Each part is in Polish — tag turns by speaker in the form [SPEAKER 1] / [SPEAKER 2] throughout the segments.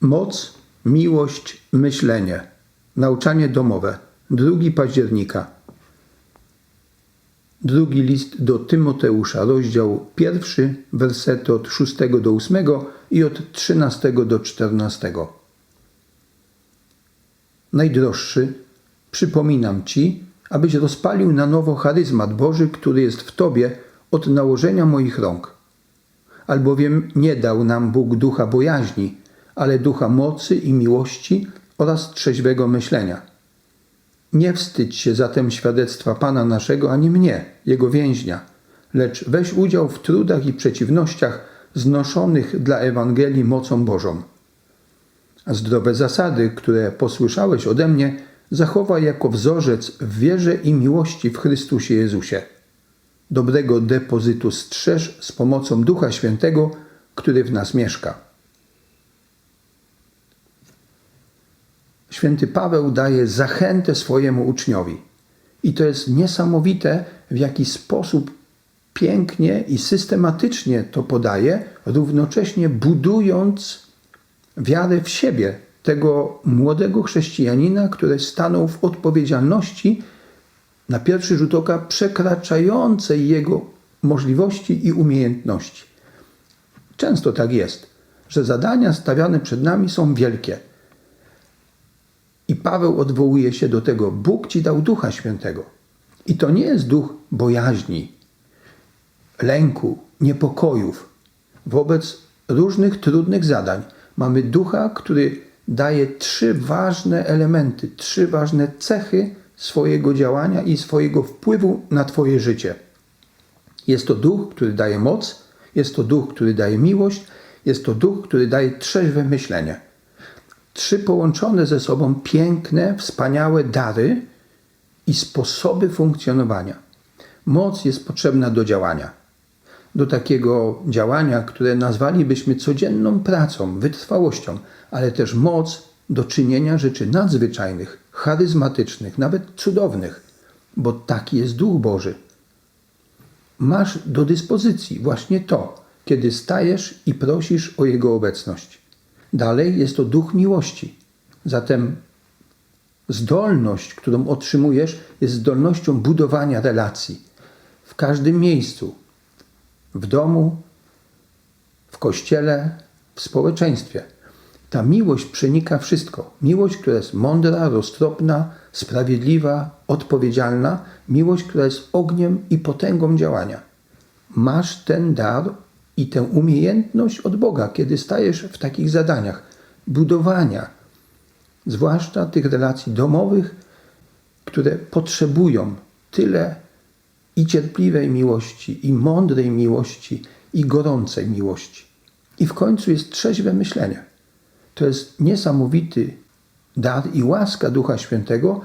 [SPEAKER 1] Moc, miłość, myślenie. Nauczanie domowe. 2 października. Drugi list do Tymoteusza, rozdział pierwszy, wersety od 6 do 8 i od 13 do 14. Najdroższy, przypominam Ci, abyś rozpalił na nowo charyzmat Boży, który jest w Tobie od nałożenia moich rąk. Albowiem nie dał nam Bóg ducha bojaźni, ale ducha mocy i miłości oraz trzeźwego myślenia. Nie wstydź się zatem świadectwa Pana naszego, ani mnie, Jego więźnia, lecz weź udział w trudach i przeciwnościach znoszonych dla Ewangelii mocą Bożą. A zdrowe zasady, które posłyszałeś ode mnie, zachowaj jako wzorzec w wierze i miłości w Chrystusie Jezusie. Dobrego depozytu strzeż z pomocą Ducha Świętego, który w nas mieszka. Święty Paweł daje zachętę swojemu uczniowi. I to jest niesamowite, w jaki sposób pięknie i systematycznie to podaje, równocześnie budując wiarę w siebie tego młodego chrześcijanina, który stanął w odpowiedzialności na pierwszy rzut oka przekraczającej jego możliwości i umiejętności. Często tak jest, że zadania stawiane przed nami są wielkie. I Paweł odwołuje się do tego: Bóg ci dał ducha świętego. I to nie jest duch bojaźni, lęku, niepokojów wobec różnych trudnych zadań. Mamy ducha, który daje trzy ważne elementy, trzy ważne cechy swojego działania i swojego wpływu na Twoje życie. Jest to duch, który daje moc, jest to duch, który daje miłość, jest to duch, który daje trzeźwe myślenie. Trzy połączone ze sobą piękne, wspaniałe dary i sposoby funkcjonowania. Moc jest potrzebna do działania. Do takiego działania, które nazwalibyśmy codzienną pracą, wytrwałością, ale też moc do czynienia rzeczy nadzwyczajnych, charyzmatycznych, nawet cudownych, bo taki jest Duch Boży. Masz do dyspozycji właśnie to, kiedy stajesz i prosisz o Jego obecność. Dalej jest to duch miłości. Zatem zdolność, którą otrzymujesz, jest zdolnością budowania relacji w każdym miejscu w domu, w kościele, w społeczeństwie. Ta miłość przenika wszystko. Miłość, która jest mądra, roztropna, sprawiedliwa, odpowiedzialna, miłość, która jest ogniem i potęgą działania. Masz ten dar i tę umiejętność od Boga, kiedy stajesz w takich zadaniach budowania, zwłaszcza tych relacji domowych, które potrzebują tyle i cierpliwej miłości, i mądrej miłości, i gorącej miłości. I w końcu jest trzeźwe myślenie. To jest niesamowity dar i łaska Ducha Świętego,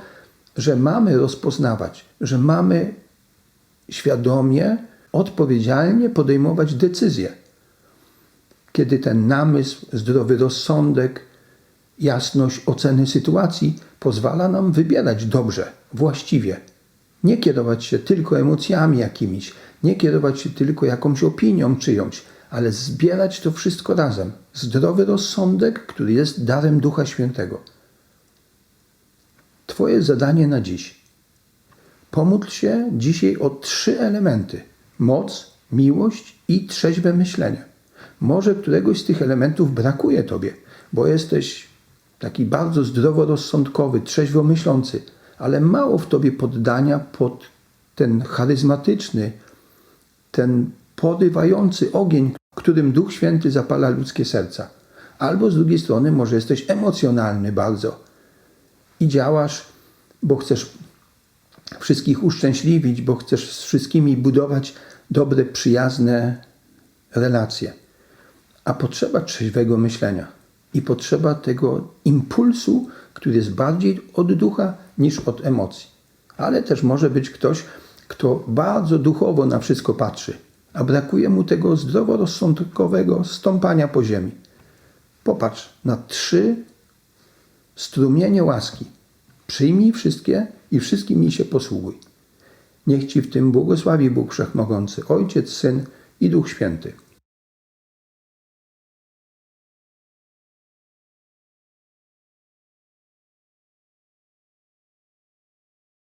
[SPEAKER 1] że mamy rozpoznawać, że mamy świadomie, odpowiedzialnie podejmować decyzje. Kiedy ten namysł, zdrowy rozsądek, jasność oceny sytuacji pozwala nam wybierać dobrze, właściwie. Nie kierować się tylko emocjami jakimiś, nie kierować się tylko jakąś opinią czyjąś, ale zbierać to wszystko razem. Zdrowy rozsądek, który jest darem Ducha Świętego. Twoje zadanie na dziś. Pomódl się dzisiaj o trzy elementy: moc, miłość i trzeźwe myślenie. Może któregoś z tych elementów brakuje Tobie, bo jesteś taki bardzo zdroworozsądkowy, trzeźwo myślący, ale mało w Tobie poddania pod ten charyzmatyczny, ten porywający ogień, którym Duch Święty zapala ludzkie serca. Albo z drugiej strony może jesteś emocjonalny bardzo i działasz, bo chcesz wszystkich uszczęśliwić, bo chcesz z wszystkimi budować dobre, przyjazne relacje. A potrzeba trzeźwego myślenia i potrzeba tego impulsu, który jest bardziej od ducha niż od emocji. Ale też może być ktoś, kto bardzo duchowo na wszystko patrzy, a brakuje mu tego zdroworozsądkowego stąpania po ziemi. Popatrz na trzy strumienie łaski. Przyjmij wszystkie i wszystkimi się posługuj. Niech Ci w tym błogosławi Bóg Wszechmogący, Ojciec, Syn i Duch Święty.